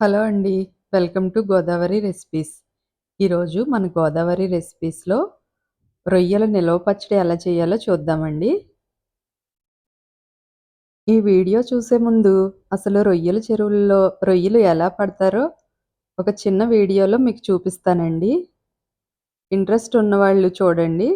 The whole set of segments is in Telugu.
హలో అండి. Welcome to Godavari recipes. ఈరోజు మన గోదావరి రెసిపీస్‌లో రొయ్యల నిలవ పచ్చడి ఎలా చేయాలో చూద్దామండి. ఈ వీడియో చూసే ముందు అసలు రొయ్యల చెరువుల్లో రొయ్యలు ఎలా పడతారో ఒక చిన్న వీడియోలో మీకు చూపిస్తానండి. ఇంట్రెస్ట్ ఉన్నవాళ్ళు చూడండి.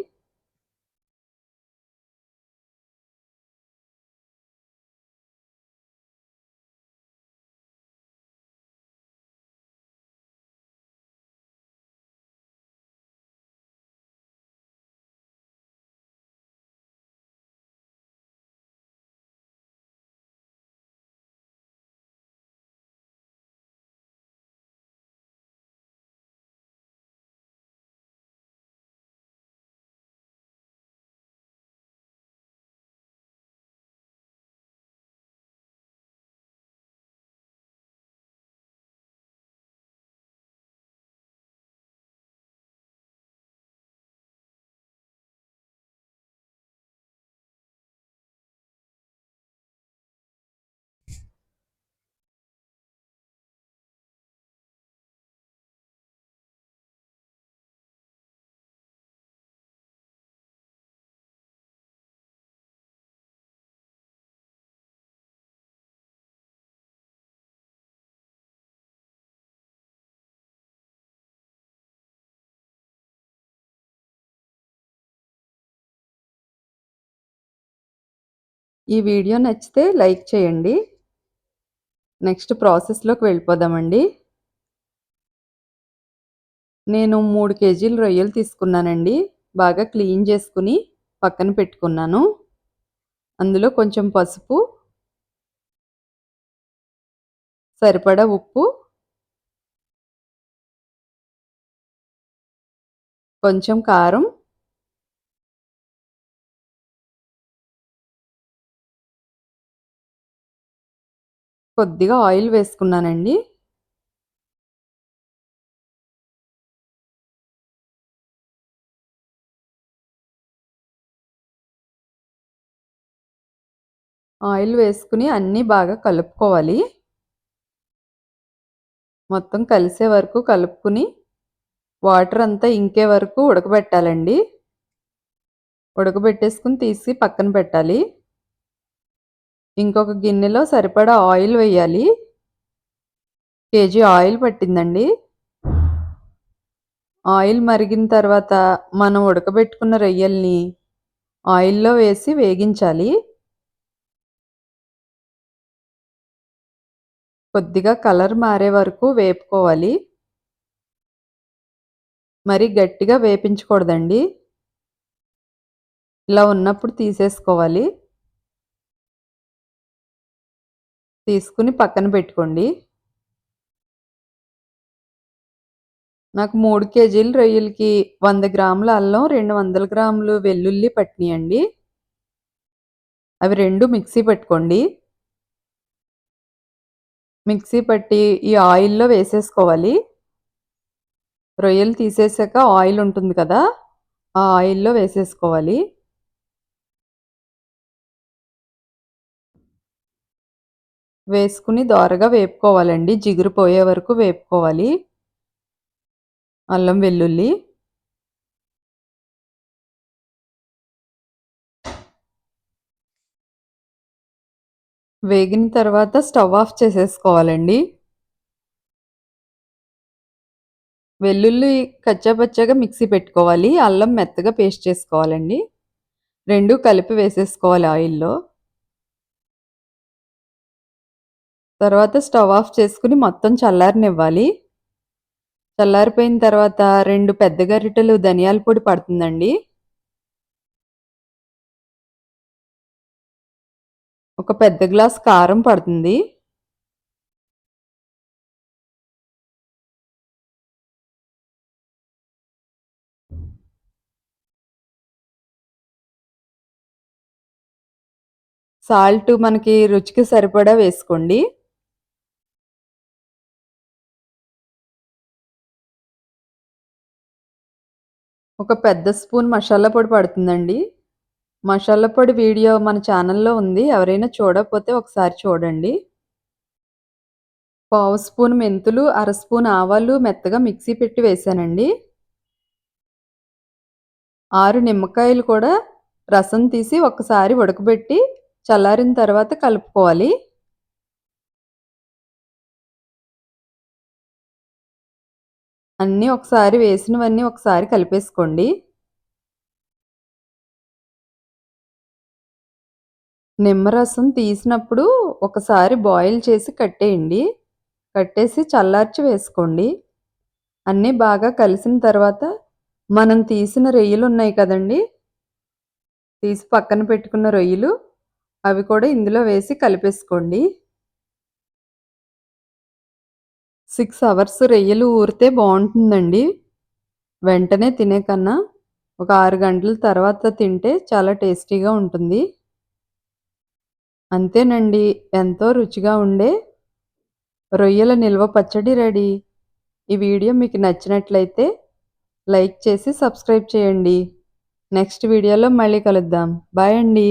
ఈ వీడియో నచ్చితే లైక్ చేయండి. నెక్స్ట్ ప్రాసెస్‌లోకి వెళ్ళిపోదామండి. నేను మూడు కేజీలు రొయ్యలు తీసుకున్నానండి. బాగా క్లీన్ చేసుకుని పక్కన పెట్టుకున్నాను. అందులో కొంచెం పసుపు సరిపడా ఉప్పు కొంచెం కారం కొద్దిగా ఆయిల్ వేసుకున్నానండి. ఆయిల్ వేసుకుని అన్నీ బాగా కలుపుకోవాలి. మొత్తం కలిసే వరకు కలుపుకుని వాటర్ అంతా ఇంకే వరకు ఉడకబెట్టాలండి. ఉడకబెట్టేసుకుని తీసి పక్కన పెట్టాలి. ఇంకొక గిన్నెలో సరిపడా ఆయిల్ వేయాలి. కేజీ ఆయిల్ పట్టిందండి. ఆయిల్ మరిగిన తర్వాత మనం ఉడకబెట్టుకున్న రొయ్యల్ని ఆయిల్‌లో వేసి వేగించాలి. కొద్దిగా కలర్ మారే వరకు వేపుకోవాలి. మరి గట్టిగా వేపించకూడదండి. ఇలా ఉన్నప్పుడు తీసేసుకోవాలి. తీసుకుని పక్కన పెట్టుకోండి. నాకు మూడు కేజీలు రొయ్యలకి వంద గ్రాముల అల్లం, 200 గ్రాములు వెల్లుల్లి పట్టినియండి. అవి రెండు మిక్సీ పట్టుకోండి. మిక్సీ పట్టి ఈ ఆయిల్‌లో వేసేసుకోవాలి. రొయ్యలు తీసేసాక ఆయిల్ ఉంటుంది కదా! ఆ ఆయిల్‌లో వేసేసుకోవాలి. వేసుకుని దోరగా వేపుకోవాలండి. జిగురు పోయే వరకు వేపుకోవాలి. అల్లం, వెల్లుల్లి. వేగిన తర్వాత స్టవ్ ఆఫ్ చేసేసుకోవాలండి. వెల్లుల్లి కచ్చాపచ్చాగా మిక్సీ పెట్టుకోవాలి. అల్లం మెత్తగా పేస్ట్ చేసుకోవాలండి. రెండు కలిపి వేసేసుకోవాలి ఆయిల్‌లో. తర్వాత స్టవ్ ఆఫ్ చేసుకుని మొత్తం చల్లారనివ్వాలి. చల్లారిపోయిన తర్వాత రెండు పెద్ద గరిటెలు ధనియాల పొడి పడుతుందండి. ఒక పెద్ద గ్లాస్ కారం పడుతుంది. సాల్ట్ మనకి రుచికి సరిపడా వేసుకోండి. ఒక పెద్ద స్పూన్ మసాలా పొడి పడుతుందండి. మసాలా పొడి వీడియో మన ఛానల్‌లో ఉంది. ఎవరైనా చూడకపోతే ఒకసారి చూడండి. పావు స్పూన్ మెంతులు, అర స్పూన్ ఆవాలు మెత్తగా మిక్సీ పెట్టి వేశానండి. ఆరు నిమ్మకాయలు కూడా రసం తీసి ఒకసారి ఉడకబెట్టి చల్లారిన తర్వాత కలుపుకోవాలి. అన్నీ ఒకసారి వేసినవన్నీ ఒకసారి కలిపేసుకోండి. నిమ్మరసం తీసినప్పుడు ఒకసారి బాయిల్ చేసి కట్టేయండి. కట్టేసి చల్లార్చి వేసుకోండి. అన్నీ బాగా కలిసిన తర్వాత మనం తీసిన రొయ్యలు ఉన్నాయి కదండీ! తీసి పక్కన పెట్టుకున్న రొయ్యలు అవి కూడా ఇందులో వేసి కలిపేసుకోండి. సిక్స్ అవర్స్ రొయ్యలు ఊరితే బాగుంటుందండి వెంటనే తినే కన్నా ఒక ఆరు గంటల తర్వాత తింటే చాలా టేస్టీగా ఉంటుంది. అంతేనండి. ఎంతో రుచిగా ఉండే రొయ్యల నిల్వ పచ్చడి రెడీ. ఈ వీడియో మీకు నచ్చినట్లయితే లైక్ చేసి సబ్స్క్రైబ్ చేయండి. నెక్స్ట్ వీడియోలో మళ్ళీ కలుద్దాం. బాయ్ అండి.